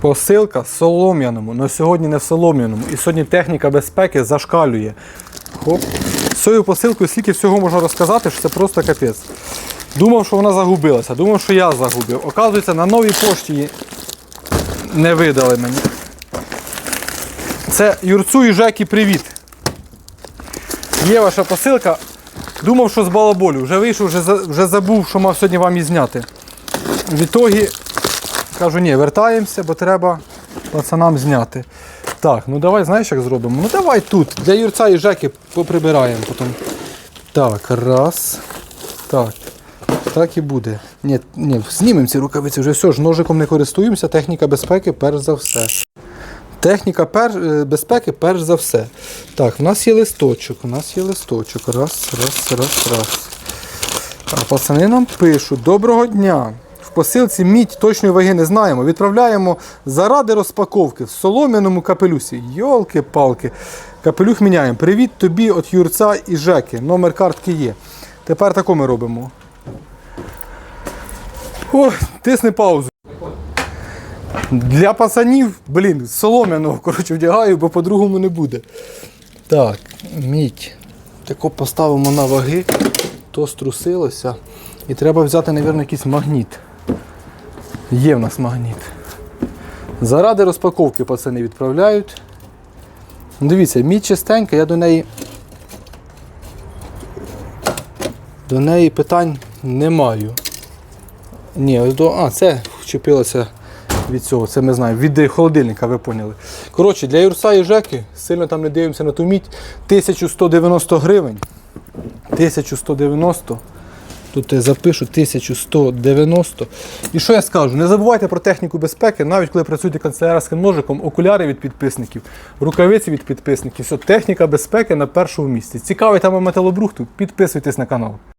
Посилка в солом'яному, але сьогодні не в солом'яному. І сьогодні техніка безпеки зашкалює. Хоп. З цією посилкою скільки всього можна розказати, що це просто капець. Думав, що вона загубилася, думав, що я загубив. Оказується, на новій пошті її не видали мені. Це Юрцу і Жекі привіт. Є ваша посилка. Думав, що з балаболю. Вже вийшов, вже, забув, що мав сьогодні вам і зняти. В ітогі кажу, ні, вертаємося, бо треба пацанам зняти. Так, ну давай, знаєш, як зробимо? Ну давай тут. Для Юрця і Жеки поприбираємо потім. Так, раз. Так. Так і буде. Ні, ні, знімемо ці рукавиці, вже все ж ножиком не користуємося, техніка безпеки перш за все. Техніка пер... е, безпеки перш за все. Так, в нас є листочок, у нас є листочок. Раз, раз, раз, раз. А пацани нам пишуть: Доброго дня! Посилці мідь точної ваги не знаємо. Відправляємо заради розпаковки в солом'яному капелюсі. Йолки-палки. Капелюх міняємо. Привіт тобі від Юрця і Жеки. Номер картки є. Тепер тако ми робимо. О, тисни паузу. Для пацанів, блін, солом'яного коротше, вдягаю, бо по-другому не буде. Так, мідь. Тако поставимо на ваги, то струсилося. І треба взяти, мабуть, якийсь магніт. Є в нас магніт. Заради розпаковки пацани відправляють. Дивіться, мідь чистенька, я до неї. До неї питань не маю. Ні, ось до. А, це вчепилося від цього, це ми знаємо. Від холодильника, ви поняли. Коротше, для Юрса і Жеки сильно там не дивимося на ту мідь. 1190 гривень. 1190. Тут я запишу 1190. І що я скажу? Не забувайте про техніку безпеки, навіть коли працюєте канцелярським ножиком, окуляри від підписників, рукавиці від підписників. Все, техніка безпеки на першому місці. Цікавий там металобрухту, підписуйтесь на канал.